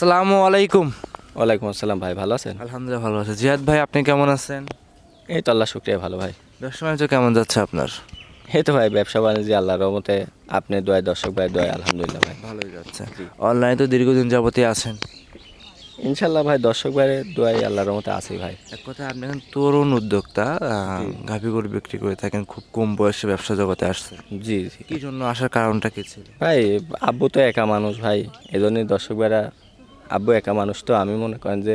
আসসালামু আলাইকুম। ওয়ালাইকুম আসসালাম ভাই ভালো আছেন? আলহামদুলিল্লাহ ভালো আছে। জিয়াদ ভাই আপনি কেমন আছেন? এই তো আল্লাহ শুক্রিয়া ভালো ভাই। ব্যবসা বাণিজ্য কেমন যাচ্ছে আপনার? এই তো ভাই ব্যবসা বাণিজ্য আল্লাহর রহমতে আপনি দোয়ায় দর্শক ভাই দোয়ায় আলহামদুলিল্লাহ ভাই। ভালোই যাচ্ছে। অনলাইনে তো দীর্ঘদিন যাবতীয় আছেন। ইনশাল্লাহ ভাই দর্শক ভাইয়ের দোয়ায় আল্লাহর রহমতে আছি ভাই। এক কথা আপনি এখন তরুণ উদ্যোক্তা গাভি গরু বিক্রি করে থাকেন খুব কম বয়সে ব্যবসা জগতে আসছে জি জি। কি জন্য আসার কারণটা কি ছিল? ভাই আব্বু তো একা মানুষ ভাই এজন্যই দর্শক ভাইরা আব্বু একা মানুষ তো আমি মনে করেন যে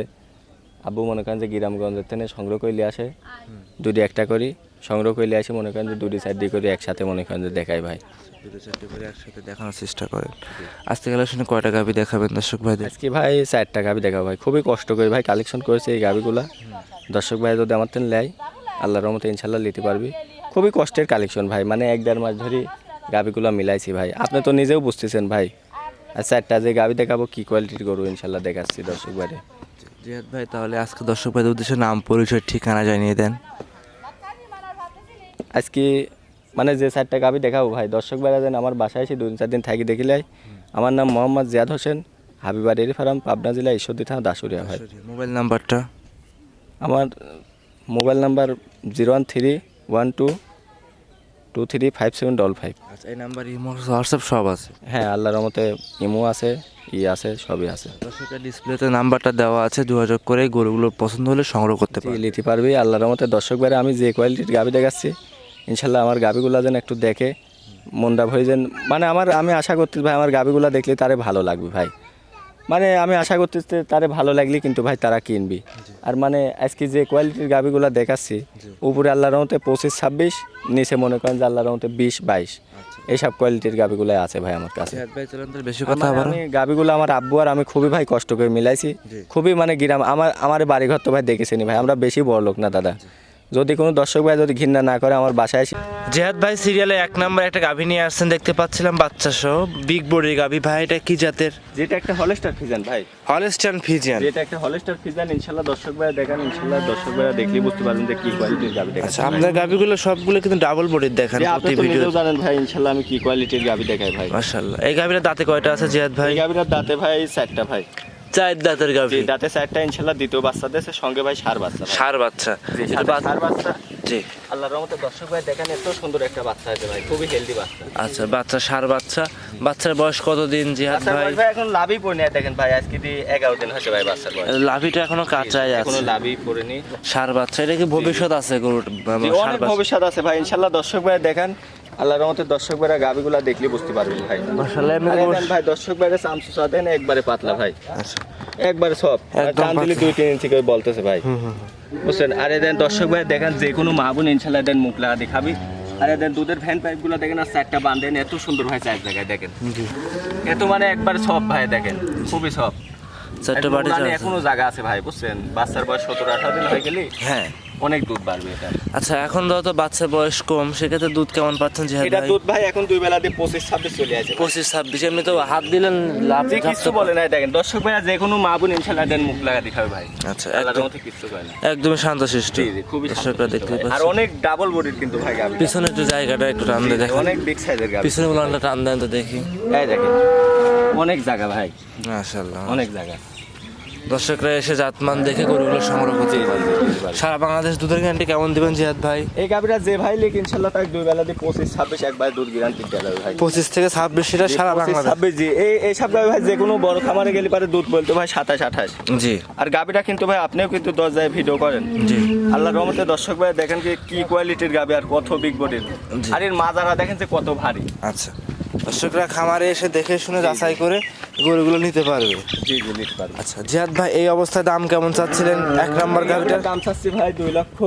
আব্বু মনে করেন যে গ্রামগঞ্জের থেকে সংগ্রহ করলে আসে দুটি একটা করি সংগ্রহ করলে আসে মনে করেন যে দুটি দিয়ে করি একসাথে মনে করেন যে দেখাই ভাই। দুটো চারটে করে একসাথে দেখানোর চেষ্টা করেন। আজ থেকে শুনে কয়টা গাভি দেখাবেন দর্শক ভাইদের? আজকে ভাই চারটা গাভি দেখাবো ভাই খুবই কষ্ট করে ভাই কালেকশন করেছে এই গাভিগুলা দর্শক ভাই যদি আমার তেন লেয় আল্লাহর রহমতে ইনশাল্লাহ নিতে পারবি। খুবই কষ্টের কালেকশন ভাই মানে এক দেড় মাস ধরে গাভিগুলো মিলাইছি ভাই। আপনি তো নিজেও বুঝতেছেন ভাই আর চারটা যে গাভি দেখাবো কি কোয়ালিটির গরু ইনশাল্লাহ দেখাচ্ছি দর্শক ভাইরে জিয়াদ ভাই তাহলে আজকে দর্শক ভাইদের উদ্দেশ্যে নাম পরিচয় ঠিকানা জানিয়ে দেন। আজকে মানে যে চারটা গাভি দেখাবো ভাই দর্শক ভাইরা যেন আমার বাসায় এসে দুদিন চার দিন থাকি দেখিলাই আমার নাম মোহাম্মদ জিয়াদ হোসেন হাবিবা ডেরি ফার্ম পাবনা জেলা ঈশ্বরদী থানা দাসুরিয়া ভাই। মোবাইল নাম্বারটা? আমার mobile number zero one three one two two three five seven double five আচ্ছা এই নাম্বার ইমো হোয়াটসঅ্যাপ সব আছে? হ্যাঁ আল্লাহর রহমতে ইমো আছে ই আছে সবই আছে। দর্শকের ডিসপ্লেতে নাম্বারটা দেওয়া আছে যোগাযোগ করে গরুগুলো পছন্দ হলে সংগ্রহ করতে পারে নিতে পারবি। আল্লাহর রহমতে দর্শক বাইরে আমি যে কোয়ালিটির গাভি দেখাচ্ছি ইনশাল্লাহ আমার গাভিগুলা যেন একটু দেখে মনটা ভরে যেন মানে আমার আমি আশা করতে ভাই আমার গাভিগুলা দেখলে তারে ভালো লাগবে ভাই। মানে আমি আশা করতেছি তারে ভালো লাগলে কিন্তু ভাই তারা কিনবি। আর মানে আজকে যে কোয়ালিটির গাভিগুলা দেখাচ্ছি উপরে আল্লাহর রহমতে পঁচিশ ছাব্বিশ নিচে মনে করেন যে আল্লাহর রহমতে বিশ বাইশ। এইসব কোয়ালিটির গাভিগুলো আছে ভাই আমার কাছে। বেশি কথা আমার- আমি গাবিগুলো আমার আব্বু আর আমি খুবই ভাই কষ্ট করে মিলাইছি। খুবই মানে গ্রাম আমার আমার বাড়িঘর তো ভাই দেখেছেনি ভাই আমরা বেশি বড় লোক না দাদা। যদি কোনো দর্শক ভাই যদি ঘৃণা না করে আমার বাসায় এসে জিহাদ ভাই সিরিয়ালে এক নম্বর একটা গাভী নিয়ে আসছেন দেখতে পাচ্ছিলাম বাচ্চা সহ। বিগ বডির গাভী ভাই এটা কি জাতের? যেটা একটা হলস্টার ফিজান ভাই। হলস্টান ফিজিয়ান যেটা একটা হলেস্টার ফিজান ইনশাল্লাহ দর্শক ভাই দেখেন ইনশাল্লাহ দর্শক ভাই দেখলেই বুঝতে পারবেন যে কি কোয়ালিটির গাবি দেখেন আচ্ছা আপনার গাভীগুলো সবগুলো কিন্তু ডাবল বডির দেখান প্রতি ভিডিও জানেন ভাই ইনশাল্লাহ আমি কি কোয়ালিটির গাবি দেখাই ভাই। মাশাআল্লাহ। এই গাভীর দাঁতে কয়টা আছে জেহাদ ভাই? এই গাবিটার দাঁতে ভাই চারটা ভাই। চার দাঁতের গাভী। দাঁতে চারটা ইনশাল্লাহ দ্বিতীয় বাচ্চা দেশে সঙ্গে ভাই সার বাচ্চা সার বাচ্চা। সার বাচ্চা জি। আল্লাহর রহমতে দর্শক ভাই দেখেন এত সুন্দর একটা বাচ্চা আছে ভাই খুবই হেলদি বাচ্চা। আচ্ছা বাচ্চা সার বাচ্চা। বাচ্চার বয়স কতদিন জিহাদ ভাই? ভাই এখন লাভই পড়ে দেখেন ভাই আজকে দিন ভাই বাচ্চার বয়স। লাভিটা এখনও কাঁচাই এখনও লাভই পড়েনি সার বাচ্চা এটা কি ভবিষ্যৎ আছে গরুর অনেক ভবিষ্যৎ আছে ভাই ইনশাল্লাহ দর্শক ভাই দেখেন আল্লাহর রহমতে দর্শক ভাইরা গাবিগুলা দেখলে বুঝতে পারবেন ভাই। ভাই দর্শক ভাইরা চামচু চা দেন একবারে পাতলা ভাই। আচ্ছা। একবারে সব টান দিলে দুই তিন ইঞ্চি করে বলতেছে ভাই। বুঝছেন? আরে দেন দর্শক ভাই দেখেন যে কোনো মাহবুন ইনশাল্লাহ দেন মুখ লাগা দেখাবি। আরে দেন দুধের ভ্যান পাইপগুলো দেখেন আর চারটা বান্ধেন এত সুন্দর ভাই চার জায়গায় দেখেন। এত মানে একবার সব ভাই দেখেন খুবই সব চারটে বাড়ি মানে এখনও জায়গা আছে ভাই বুঝছেন? বাচ্চার বয়স সতেরো আঠারো দিন হয়ে গেলে হ্যাঁ। অনেক দুধ বাড়বে এটা। আচ্ছা এখন তো বাচ্চা বয়স কম সেক্ষেত্রে দুধ কেমন পাচ্ছেন জিহাদ এটা দুধ ভাই এখন দুই বেলা দিয়ে পঁচিশ ছাব্বিশ চলে আছে পঁচিশ ছাব্বিশ এমনি তো হাত দিলেন লাভ যে কিছু বলে না দেখেন দর্শক ভাইয়া যে কোনো মা বোন ইনশাল্লাহ দেন মুখ লাগা দেখাবে ভাই। আচ্ছা আল্লাহর কিছু করে না। একদমই শান্ত সৃষ্টি খুবই দর্শকরা দেখতে ভাই। আর অনেক ডাবল বডির কিন্তু ভাই গাবি পিছনে একটু জায়গাটা একটু টান দিয়ে দেখেন। অনেক বিগ সাইজের গাবি পিছনে উলানটা টান দেন তো দেখি। এই দেখেন। অনেক জায়গা ভাই। মাশাআল্লাহ। অনেক জায়গা। দর্শকরা এসে জাতমান দেখে গরুগুলো সংগ্রহ করতে পারে সারা বাংলাদেশ দুধের গ্যারান্টি কেমন দিবেন জিহাদ ভাই? এই গাবিটা যে ভাই লিখ ইনশাল্লাহ তাকে দুই বেলা দিয়ে পঁচিশ ছাব্বিশ একবার দুধ গ্যারান্টি দেওয়া ভাই। পঁচিশ থেকে ছাব্বিশ সেটা সারা বাংলাদেশ। ছাব্বিশ জি। এই এইসব গাবি ভাই যে কোনো বড় খামারে গেলে পারে দুধ বলতে ভাই সাতাশ আঠাশ। জি। আর গাবিটা কিন্তু ভাই আপনিও কিন্তু দশ জায়গায় ভিডিও করেন। জি। আল্লাহ রহমতে দর্শক ভাই দেখেন যে কি কোয়ালিটির গাবি আর কত বিগ বডির। আর এর মাজারা দেখেন যে কত ভারী। আচ্ছা। দর্শকরা খামারে এসে দেখে শুনে যাচাই করে গরুগুলো নিতে পারবে। জি জি নিতে পারবে। আচ্ছা জিহাদ ভাই এই অবস্থায় দাম কেমন চাচ্ছিলেন? এক নম্বর গাড়িটার দাম চাচ্ছি ভাই দুই লক্ষ।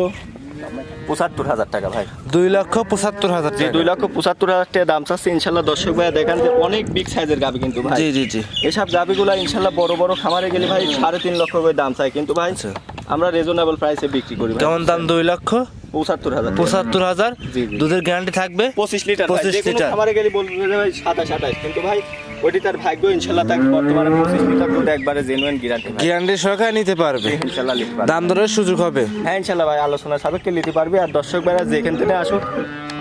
পঁচাত্তর হাজার টাকা ভাই। দুই লক্ষ পঁচাত্তর হাজার জি দুই লক্ষ পঁচাত্তর হাজার টাকা দাম চাচ্ছি। ইনশাল্লাহ দর্শক ভাই দেখেন যে অনেক বিগ সাইজের গাবি কিন্তু ভাই। জি জি জি। এসব গাবিগুলো ইনশাল্লাহ বড় বড় খামারে গেলে ভাই সাড়ে তিন লক্ষ করে দাম চাই। কিন্তু ভাই আচ্ছা। আমরা রিজনেবল প্রাইসে বিক্রি করি কেমন দাম দুই লক্ষ? পঁচাত্তর হাজার পঁচাত্তর হাজার। দুধের গ্যারান্টি থাকবে পঁচিশ লিটার ভাই। 25 যে কোনো লিটার। খামারে গেলে বলবে ভাই সাতাশ আঠাশ কিন্তু ভাই তার ভাগ্য ইনশাল্লাহ তাকে বর্তমানে পঁচিশ লিটার দুধ একবারে জেনুইন গ্যারান্টি ভাই গ্যারান্টি সহকারে নিতে পারবে ইনশাল্লাহ লিখতে পারবে। দাম দরের সুযোগ হবে হ্যাঁ ইনশাল্লাহ ভাই আলোচনা সাপেক্ষে নিতে পারবে আর দর্শক ভাইরা যেখান থেকে আসুক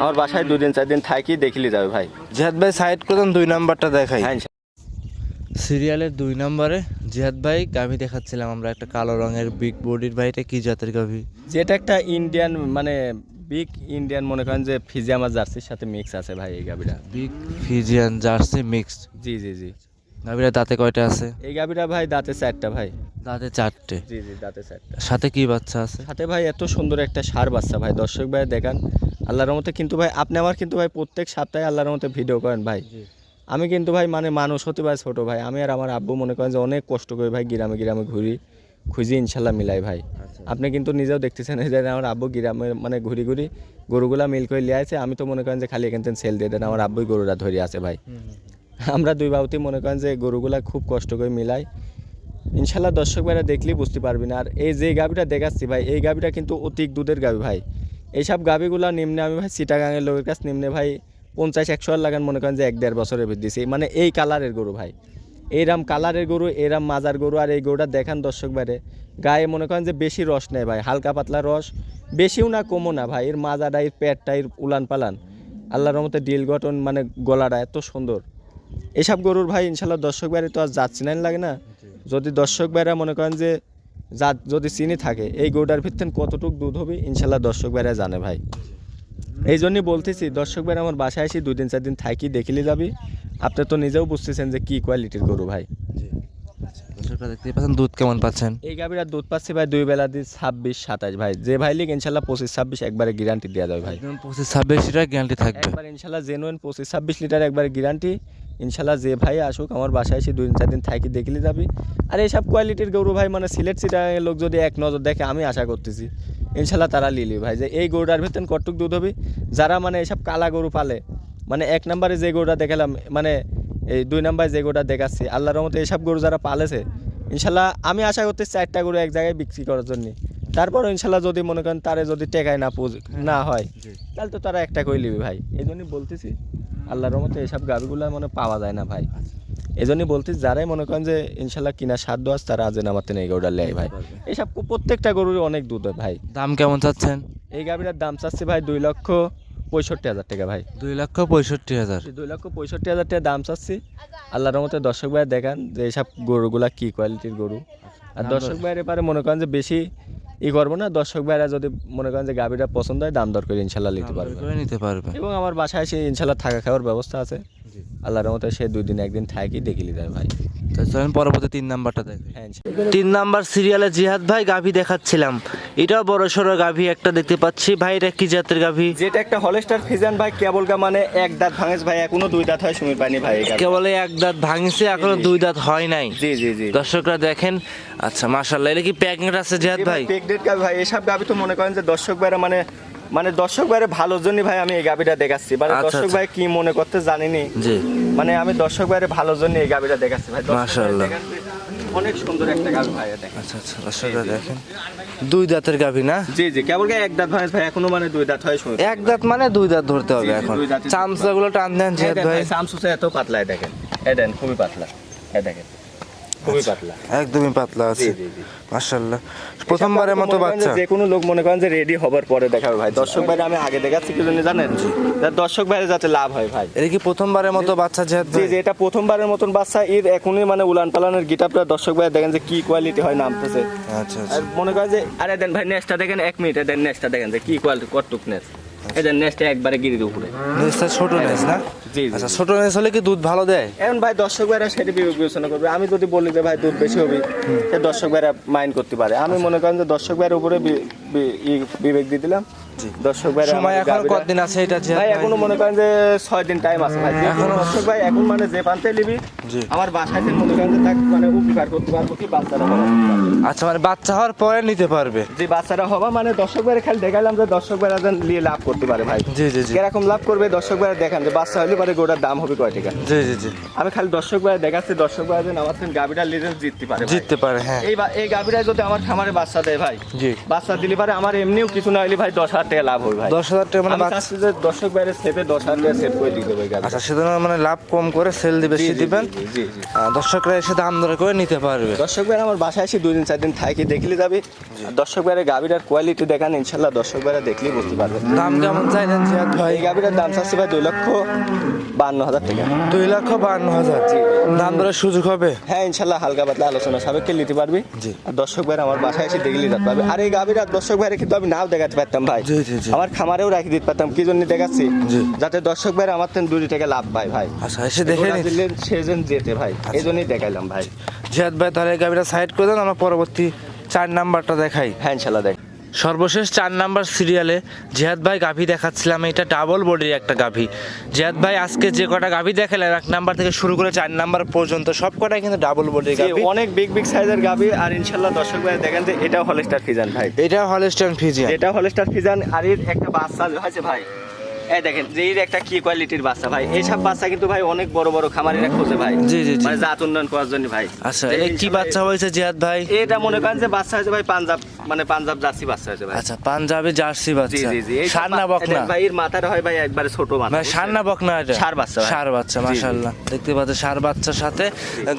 আমার বাসায় দুদিন চার দিন থাকি দেখিলে যাবে ভাই জিহাদ ভাই সাইড করে দেন দুই নাম্বারটা দেখাই হ্যাঁ। সিরিয়ালের দুই নম্বরে জিহাদ ভাই গাভি দেখাচ্ছিলাম আমরা একটা কালো রঙের বিগ বডির ভাইটা কি জাতের গাভি যেটা একটা ইন্ডিয়ান মানে বিগ ইন্ডিয়ান মনে করেন যে ফিজিয়ামা জার্সির সাথে মিক্স আছে ভাই এই গাবিটা বিগ ফিজিয়ান জার্সি মিক্সড জি জি জি। গাভিটা দাঁতে কয়টা আছে? এই গাবিটা ভাই দাঁতে চারটা ভাই। দাঁতে চারটে? জি জি দাঁতে চারটা। সাথে কি বাচ্চা আছে? সাথে ভাই এত সুন্দর একটা সার বাচ্চা ভাই দর্শক ভাই দেখান। আল্লাহর মতে কিন্তু ভাই আপনি আমার কিন্তু ভাই প্রত্যেক সপ্তাহে আল্লাহর মতে ভিডিও করেন ভাই। আমি কিন্তু ভাই মানে মানুষ হতে ভাই ছোটো ভাই। আমি আর আমার আব্বু মনে করেন যে অনেক কষ্ট করে ভাই গ্রামে গ্রামে ঘুরি খুঁজি ইনশাল্লাহ মিলাই ভাই। আপনি কিন্তু নিজেও দেখতেছেন যে আমার আব্বু গ্রামে মানে ঘুরি ঘুরি গরুগুলা মিল করে লিয়ে আছে আমি তো মনে করেন যে খালি এখান থেকে সেল দিয়ে দেন আমার আব্বুই গরুরা ধরে আছে ভাই। আমরা দুই বাবুতি মনে করেন যে গরুগুলা খুব কষ্ট করে মিলাই। ইনশাল্লাহ দর্শক ভাইরা দেখলেই বুঝতে পারবি না আর এই যে গাভিটা দেখাচ্ছি ভাই এই গাভিটা কিন্তু অতিক দুধের গাভি ভাই। এইসব গাভিগুলা নিম্নে আমি ভাই সিটাগাঙের লোকের কাছ নিম্নে ভাই পঞ্চাশ, একশো আর লাগান মনে করেন যে এক দেড় বছরের দিছি মানে এই কালারের গরু ভাই। এইরাম কালারের গরু এরাম মাজার গরু আর এই গরুটা দেখান দর্শক বাইরে। গায়ে মনে করেন যে বেশি রস নেই ভাই, হালকা পাতলা রস। বেশিও না, কমও না ভাই, এর মাজাটা, এর পেটটা, এর উলান পালান আল্লাহর রহমতে ডিল গঠন মানে গলাটা এত সুন্দর। এসব গরুর ভাই ইনশাল্লাহ দর্শক বাইরে তো আর যাচ্ছি না লাগে না। যদি দর্শক বাইরা মনে করেন যে যা যদি চিনি থাকে, এই গরুটার ভিত্তিতে কতটুক দুধ হবে ইনশাল্লাহ দর্শক বাইরা জানে ভাই। এই জন্যই বলতেছি দর্শক বাইরা আমার বাসায় এসে দুই দিন চার দিন থাকি দেখিলে যাবি। আপনি তো নিজেও বুঝতেছেন যে কি কোয়ালিটির গরু ভাই। দর্শকরা দেখতেই পাচ্ছেন দুধ কেমন পাচ্ছেন? এই গাভীরা দুধ পাচ্ছে ভাই দুই বেলা দিয়ে ছাব্বিশ সাতাশ ভাই। যে ভাই লিগ ইনশাল্লাহ পঁচিশ ছাব্বিশ একবারে গ্যারান্টি দেওয়া যাবে ভাই। পঁচিশ ছাব্বিশ লিটার গ্যারান্টি থাকবে। একবার ইনশাল্লাহ জেনুইন পঁচিশ ছাব্বিশ লিটার একবারে গ্যারান্টি ইনশাল্লাহ যে ভাই আসুক আমার বাসায় এসে দুই দিন চার দিন থাকি দেখলে যাবি। আর এইসব কোয়ালিটির গরু ভাই মানে সিলেট সিটার লোক যদি এক নজর দেখে আমি আশা করতেছি। ইনশাল্লাহ তারা লিলি ভাই। যে এই গরুটার ভিতরে কটুক দুধ হবে? যারা মানে এইসব কালা গরু পালে মানে এক নম্বরে যে গরুটা দেখালাম মানে এই দুই নম্বরে যে গরুটা দেখাচ্ছি আল্লাহর রহমতে এইসব গরু যারা পালেছে ইনশাল্লাহ আমি আশা করতেছি চারটা গরু এক জায়গায় বিক্রি করার জন্য। তারপর ইনশাল্লাহ যদি মনে করেন তারে যদি টেকায় না পুজ না হয় তাহলে তো তারা একটা করে নিবে ভাই। এই জন্যই বলতেছি আল্লাহর রহমতে এইসব গাভিগুলো মানে পাওয়া যায় না ভাই। এই জন্যই বলতেছি যারাই মনে করেন যে ইনশাল্লাহ কিনা সাধ্য আছে তারা আজ আমার তেনে এই গরুটা লেয় ভাই। এইসব প্রত্যেকটা গরুর অনেক দুধ হয় ভাই। দাম কেমন চাচ্ছেন? এই গাভিটার দাম চাচ্ছি ভাই দুই লক্ষ পঁয়ষট্টি হাজার টাকা ভাই। দুই লক্ষ পঁয়ষট্টি হাজার। দুই লক্ষ পঁয়ষট্টি হাজার টাকা দাম চাচ্ছি। আল্লাহর রহমতে দর্শক ভাই দেখান যে এইসব গরুগুলা কি কোয়ালিটির গরু। আর দর্শক ভাইয়ের এবারে মনে করেন যে বেশি ই করব না। দর্শক ভাইরা যদি মনে করেন যে গাভীটা পছন্দ হয় দাম দর করে ইনশাল্লাহ নিতে পারবে। নিতে পারবে। এবং আমার বাসায় সেই ইনশাল্লাহ থাকা খাওয়ার ব্যবস্থা আছে। আল্লাহর রহমতে সে দুই দিন একদিন থাকি দেখি লিদার ভাই। চলেন পরবর্তী তিন নাম্বারটা দেখবে হ্যাঁ তিন নাম্বার সিরিয়ালে জিহাদ ভাই গাভী দেখাচ্ছিলাম। এটাও বড় সড়ো গাভী একটা দেখতে পাচ্ছি। ভাই এটা কি জাতের গাভী? যেটা একটা হলস্টার ফিজান ভাই কেবল গা মানে এক দাঁত ভাঙেস ভাই এখনও দুই দাঁত হয় সুমির পানি ভাই। কেবল এক দাঁত ভাঙছে এখনও দুই দাঁত হয় নাই। জি জি জি। দর্শকরা দেখেন। আচ্ছা মাশাল্লাহ এটা কি প্যাকেট আছে জিহাদ ভাই পেকডেট গাভি ভাই এসব গাভী তো মনে করেন যে দর্শক ভাইরা মানে মানে দর্শক ভাইয়ের ভালোর জন্য ভাই আমি এই গাভিটা দেখাচ্ছি। মানে আচ্ছা, দর্শক আচ্ছা। ভাই কি মনে করতে জানিনি? জি। মানে আমি দর্শক ভাইয়ের ভালোর জন্য এই গাভিটা দেখাচ্ছি ভাই। মাশাআল্লাহ। অনেক সুন্দর একটা গাভী ভাই দেখেন। আচ্ছা আচ্ছা দর্শকরা দেখেন। দুই দাঁতের গাভী না? জি জি কেবল এক দাঁত ভাই ভাই এখনও মানে দুই দাঁত হয় এক দাঁত মানে দুই দাঁত ধরতে হবে এখন। দুই দাঁতই। চামচাগুলো টান দেন ভাই। সামসুসে এত পাতলা দেখেন। এ দেন খুবই পাতলা। এ দেখেন। খুবই পাতলা। একদমই পাতলা আছে। মাশাল্লাহ প্রথমবারের মতো যে বাচ্চা। যে কোনো লোক মনে করেন যে রেডি হবার পরে দেখাবে ভাই দর্শক ভাই আমি আগে দেখাচ্ছি কি জন্য জানেন? দর্শক ভাইয়ের যাতে লাভ হয় ভাই। এটা কি প্রথমবারের মতো বাচ্চা জিহাদ জি যে এটা প্রথমবারের মতন বাচ্চা। এর এখনই মানে উলান পালানের গিটারটা দর্শক ভাই দেখেন যে কি কোয়ালিটি হয় নামতেছে। আচ্ছা আর আচ্ছা মনে করেন যে আরে দেন ভাই নেক্সটটা দেখেন এক মিনিট দেন নেক্সটটা দেখেন যে কি কোয়ালিটি কতটুক নেস একবারে গিরির উপরে নেসটা ছোট নেস না? জি জি। আচ্ছা ছোট নেস হলে কি দুধ ভালো দেয়? এখন ভাই দর্শক ভাইরা সেটা বিবেক বিবেচনা করবে। আমি যদি বলি যে ভাই দুধ বেশি হবে সে দর্শক ভাইরা মাইন্ড করতে পারে। আমি মনে করেন যে দর্শক ভাইয়ের উপরে বিবেক দিয়ে দিলাম। দর্শক ভাইরা সময় এখন কতদিন আছে এটা জিহাদ ভাই ভাই এখনও মনে করেন যে ছয় দিন টাইম আছে ভাই। এখনও এখনো- দর্শক ভাই এখন মানে যে পান্তে নিবি আমার মনে করেন যে তাকে মানে উপকার করতে পারব কি বাচ্চারা আচ্ছা মানে বাচ্চা হওয়ার পরে নিতে পারবে? যে বাচ্চারা হওয়া মানে দর্শক ভাইয়ের খালি দেখালাম যে দর্শক ভাইরা যেন নিয়ে লাভ করতে পারে ভাই। জি জি জি। কীরকম লাভ করবে দর্শক ভাইরা দেখান যে বাচ্চা হলে পরে গোটার দাম হবে কয় টাকা। জি জি জি। আমি খালি দর্শক ভাই দেখাচ্ছি দর্শক ভাই যেন আমার থেকে গাভিটা লিজেন্স জিততে পারে জিততে পারে হ্যাঁ। এই যদি আমার খামারে বাচ্চা দেয় ভাই জি। বাচ্চা দিলে পারে আমার এমনিও কিছু না হলে ভাই দশ হাজার টাকা লাভ হবে ভাই। দশ হাজার টাকা মানে আমি বাচ্চা চাচ্ছি যে দর্শক বাইরে সেপে দশ হাজার টাকা সেট করে দিতে হবে আচ্ছা সেজন্য মানে লাভ কম করে সেল দিবে বেশি জি, জি, দিবেন। জি। জি জি। জি আহ, দর্শকরা এসে দাম দরে করে নিতে পারবে। দর্শক ভাই আমার বাসায় এসে দুই দিন চার দিন থাকি দেখলে যাবে। আর দর্শক ভাইয়ের গাভীটার কোয়ালিটি দেখান ইনশাল্লাহ দর্শক ভাইরা দেখলেই বুঝতে পারবে দাম কেমন চাইলেন জিয়াদ ভাই? এই গাভীটার দাম চাচ্ছি ভাই দুই লক্ষ বান্ন হাজার টাকা। দুই লক্ষ বান্ন হাজার। দাম দরের সুযোগ হবে? হ্যাঁ ইনশাল্লাহ হালকা পাতলা আলোচনা সাবেককে নিতে পারবি। আর দর্শক ভাইরা আমার বাসায় এসে দেখলে যেতে পারবে আর এই গাভীটা দর্শক ভাইরা কিন্তু আমি নাও দেখাতে পারতাম ভাই। আমার খামারেও রাখি দিতে পারতাম কি জন্য দেখাচ্ছি? যাতে দর্শক ভাই আমার তেন দুটি টাকা লাভ পায় ভাই। আচ্ছা এসে দেখে সেজন যেতে ভাই এই জন্যই দেখাইলাম ভাই। জিয়াদ ভাই তাহলে গাড়িটা সাইড করে দেন আমার পরবর্তী চার নাম্বারটা দেখাই। হ্যাঁ ইনশাল্লাহ দেখ সর্বশেষ চার নাম্বার সিরিয়ালে জেহাদ ভাই গাভী দেখাচ্ছিলাম এটা ডাবল বডির একটা গাভী। জেহাদ ভাই আজকে যে কটা গাভী দেখালেন এক নাম্বার থেকে শুরু করে চার নাম্বার পর্যন্ত সব কটাই কিন্তু ডাবল বডির গাভী। অনেক বিগ বিগ সাইজের গাভী আর ইনশাল্লাহ দর্শক ভাই দেখেন যে এটা হলস্টার ফিজান ভাই। এটা হলস্টার ফিজান এটা হলস্টার ফিজান আর এর একটা বাচ্চা হয়েছে ভাই। এই দেখেন এর একটা কি কোয়ালিটির বাচ্চা ভাই? এইসব বাচ্চা কিন্তু ভাই অনেক বড় বড় খামারিরা খোঁজে ভাই। জি, জি। মানে জাত উন্নয়ন করার জন্য ভাই। আচ্ছা এটা কি বাচ্চা হয়েছে জিহাদ ভাই? এটা মনে করেন যে বাচ্চা হয়েছে ভাই পাঞ্জাব মানে পাঞ্জাব জার্সি বাচ্চা হয়েছে ভাই। আচ্ছা পাঞ্জাবি জার্সি বাচ্চা। জি জি এই সার বকনা ভাই এর মাথাটা হয় ভাই একবারে ছোট মাথা ভাই সার বকনা এটা? ষাঁড় বাচ্চা ভাই। সার বাচ্চা। মাশাআল্লাহ। দেখতে পাচ্ছেন সার বাচ্চার সাথে।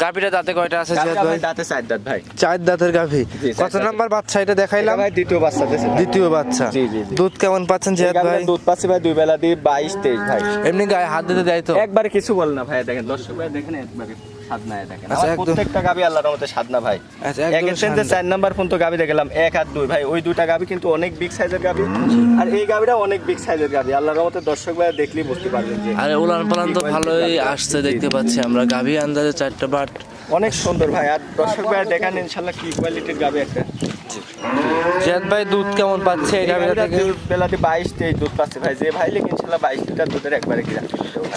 গাভীটা দাঁতে কয়টা আছে জিহাদ ভাই? দাঁতে চার দাঁত ভাই। চার দাঁতের গাভী। কত নাম্বার বাচ্চা এটা দেখাইলাম? ভাই দ্বিতীয় বাচ্চা দ্বিতীয় বাচ্চা। জি, জি। দুধ কেমন পাচ্ছেন এই জিহাদ ভাই? দুধ পাচ্ছি ভাই দুই বেলা বাইশ তেইশ ভাই। এমনি গায়ে হাত দিতে দেয় তো। একবারে কিছু বল না ভাই দেখেন দর্শক ভাই দেখেন একবারে আচ্ছা, প্রত্যেকটা গাবি আল্লাহর রহমতে ভাই। আচ্ছা। চার নাম্বার ফোন তো গাবি দেখলাম এক আর দুই। ভাই ওই দুইটা গাবি কিন্তু অনেক বিগ সাইজের গাবি। আর এই গাবিটা অনেক বিগ সাইজের গাবি। আল্লাহর রহমতে দর্শক ভাই দেখলেই বুঝতে পারবেন যে আরে উলান পালান তো ভালোই আসছে দেখতে পাচ্ছি আমরা। গাভী আন্দাজে চারটা বাট। অনেক সুন্দর ভাই। আর দর্শক ভাই দেখেন ইনশাল্লাহ কি কোয়ালিটির গাবি একটা। জিয়াদ ভাই দুধ কেমন পাচ্ছে? এই এই থেকে বেলাতে বাইশ তেইশ দুধ পাচ্ছে ভাই। যে ভাই লিখ ইনশাল্লাহ বাইশ লিটার দুধের একবারে কিনা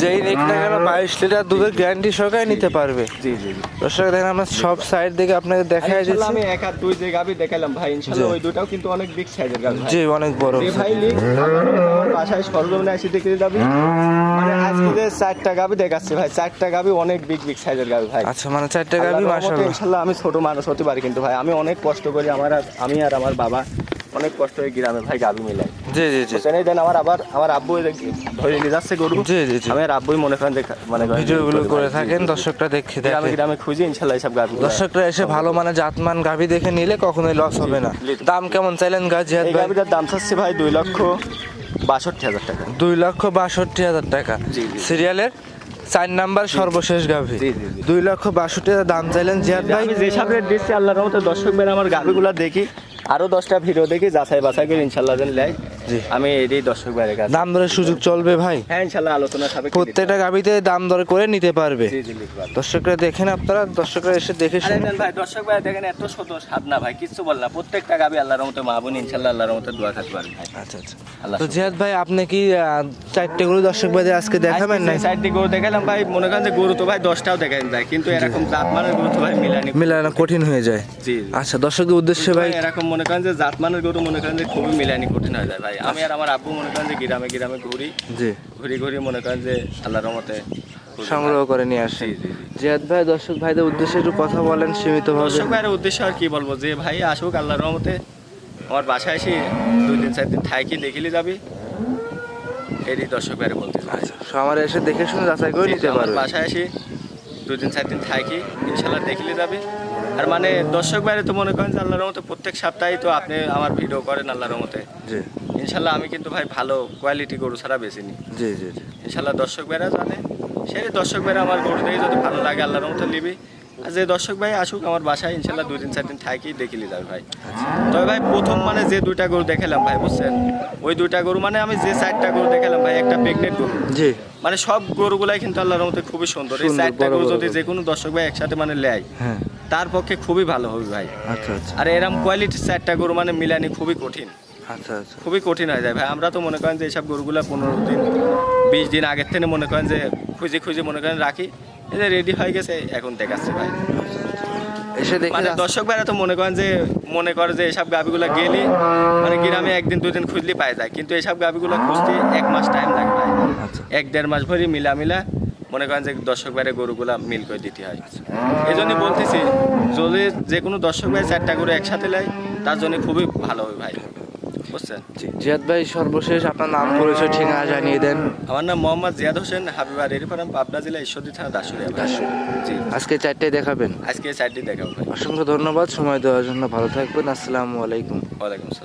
যেই নেক না কেন বাইশ লিটার দুধের গ্যারান্টি সহকারে নিতে পারবে। জি জি দর্শক দেখেন আমরা সব সাইড থেকে আপনাকে দেখাই দিচ্ছি। আমি এক আর দুই যে গাবি দেখালাম ভাই ইনশাল্লাহ ওই দুটাও কিন্তু অনেক বিগ সাইজের ভাই। জি অনেক বড়। যে ভাই লিখ আমার বাসায় সরজমিনে এসে দেখে যাবি মানে আজকে যে চারটা গাবি দেখাচ্ছে ভাই চারটা গাবি অনেক বিগ বিগ সাইজের গাবি ভাই। আচ্ছা মানে চারটা গাভী মাশাআল্লাহ। ইনশাল্লাহ আমি ছোট মানুষ হতে পারি কিন্তু ভাই আমি অনেক কষ্ট করি আমার আর আমি আর আমার বাবা অনেক কষ্ট হয়ে গ্রামে ভাই গাবি মিলাই। জি জি জি। এই দেন আমার আবার আমার আব্বু ধরে নিয়ে যাচ্ছে গরু? জি জি জি। আমি আর আব্বুই মনে করেন যে মানে ভিডিওগুলো করে থাকেন দর্শকরা দেখে গ্রামে দেখে। গ্রামে খুঁজি ইনশাল্লাহ সব গাবি দর্শকরা এসে ভালো মানে জাতমান গাভী দেখে নিলে কখনোই লস হবে না। দাম কেমন চাইলেন গা জিহাদ এই ভাই? গাবিটার দাম চাচ্ছে ভাই দুই লক্ষ বাষট্টি হাজার টাকা। দুই লক্ষ বাষট্টি হাজার টাকা। সিরিয়ালের? চার নাম্বার সর্বশেষ গাভী। দুই লক্ষ বাষট্টি দাম চাইলেন জিয়াদ ভাই যেসব রেট দিচ্ছি আল্লাহর রহমতে দর্শক ভাই আমার গাভীগুলো দেখি আরও দশটা ভিডিও দেখি যাচাই বাছাই করে ইনশাল্লাহ যেন জি। আমি এটাই দর্শক বাইরের কাছে। দাম দরের সুযোগ চলবে ভাই। হ্যাঁ ইনশাল্লাহ আলোচনা সাপেক্ষে প্রত্যেকটা গাভীতে দাম দর করে নিতে পারবে। দর্শকরা দেখেন আপনারা দর্শকরা এসে দেখে আরে শুনে। নেন ভাই দর্শক ভাই দেখেন এত ছোট সাধনা ভাই কিচ্ছু বল না। প্রত্যেকটা গাবি আল্লাহর রহমতে মা বোন ইনশাল্লাহ আল্লাহর রহমতে দোয়া থাকবে ভাই। আচ্ছা আচ্ছা। তো জিহাদ ভাই আপনি কি চারটে গরু দর্শক ভাই আজকে দেখাবেন না দিয়ে গরু দেখালাম ভাই মনে করেন যে গরু তো ভাই দশটাও দেখাই যায় কিন্তু এরকম জাত মানের গরু তো ভাই মিলানি মিলানো কঠিন হয়ে যায়। জি। আচ্ছা দর্শকের উদ্দেশ্যে ভাই ভাই এরকম মনে করেন যে জাত মানের গরু মনে করেন যে খুবই মিলানি কঠিন হয়ে যায় ভাই। আমি আর আমার আব্বু মনে করেন যে গ্রামে গ্রামে ঘুরি। জি। ঘুরি ঘুরি মনে করেন যে আল্লাহর রহমতে সংগ্রহ করে নিয়ে আসি জি, জি, জি। জিহাদ ভাই দর্শক ভাইদের উদ্দেশ্যে একটু কথা বলেন সীমিত ভাবে দর্শক ভাইয়ের উদ্দেশ্য আর কি বলব? যে ভাই আসুক আল্লাহর রহমতে আমার বাসায় এসে দুই দিন চার দিন থাকি দেখিলে যাবি। এরই দর্শক ভাইয়ের বলতে। আচ্ছা আমার এসে দেখে শুনে যাচাই করে নিতে পারবে। বাসায় এসে দুই দিন চার দিন থাকি ইনশাল্লাহ দেখিলে যাবে। আর মানে দর্শক বাইরে তো মনে করেন যে আল্লাহর রহমতে প্রত্যেক সপ্তাহে তো আপনি আমার ভিডিও করেন আল্লাহর রহমতে। জি। ইনশাল্লাহ আমি কিন্তু ভাই ভালো কোয়ালিটি গরু ছাড়া বেশি নিই জি জি জি। ইনশাল্লাহ দর্শক ভাইরা জানে সেই দর্শক ভাইরা আমার গরু দেখে যদি ভালো লাগে আল্লাহর মতো নিবি। আর যে দর্শক ভাই আসুক আমার বাসায় ইনশাল্লাহ দুই দিন চার দিন থাকি দেখিলি যাবে ভাই। তবে ভাই প্রথম মানে যে দুইটা গরু দেখালাম ভাই বুঝছেন? ওই দুইটা গরু মানে আমি যে চারটা গরু দেখালাম ভাই একটা প্রেগনেন্ট গরু। জি। মানে সব গরুগুলাই কিন্তু আল্লাহর মতো খুবই সুন্দর। এই চারটা গরু যদি। যে কোনো দর্শক ভাই একসাথে মানে লেয় হ্যাঁ। তার পক্ষে খুবই ভালো হবে ভাই। আচ্ছা আচ্ছা। আর এরম কোয়ালিটির চারটা গরু মানে মিলানি খুবই কঠিন। আচ্ছা আচ্ছা। খুবই কঠিন হয়ে যায় ভাই। আমরা তো মনে করেন যে এইসব গরুগুলা পনেরো দিন বিশ দিন আগের থেকে মনে করেন যে খুঁজে খুঁজে মনে করেন রাখি। এই যে রেডি হয়ে গেছে এখন দেখাচ্ছে ভাই। এসে দেখে মানে দর্শক ভাইরা তো মনে করেন যে মনে করে যে এইসব গাভিগুলো গেলি মানে গ্রামে একদিন দুদিন খুঁজলি পাই যায়। কিন্তু এইসব গাভিগুলো খুঁজতে এক মাস টাইম লাগে ভাই। আচ্ছা। এক দেড় মাস ভরি মিলা মিলা মনে করেন যে দর্শক ভাইয়ের গরুগুলা মিল করে দিতে হয়। এই জন্যই বলতেছি যদি যে কোনো দর্শক ভাই চারটা গরু একসাথে নেয় তার জন্য খুবই ভালো হবে ভাই। বুঝছেন জিয়াদ ভাই সর্বশেষ আপনার নাম পরিচয় ঠিকানা জানিয়ে দেন। আমার নাম মোহাম্মদ জিয়াদ হোসেন হাবিবার রেরিপাড়াম পাবনা জেলা ঈশ্বরদী থানা দাসুরিয়া। জি। আজকে চারটে দেখাবেন? আজকে চারটে দেখাবো ভাই। অসংখ্য ধন্যবাদ সময় দেওয়ার জন্য ভালো থাকবেন। আসসালামু আলাইকুম। ওয়ালাইকুম আসসালাম।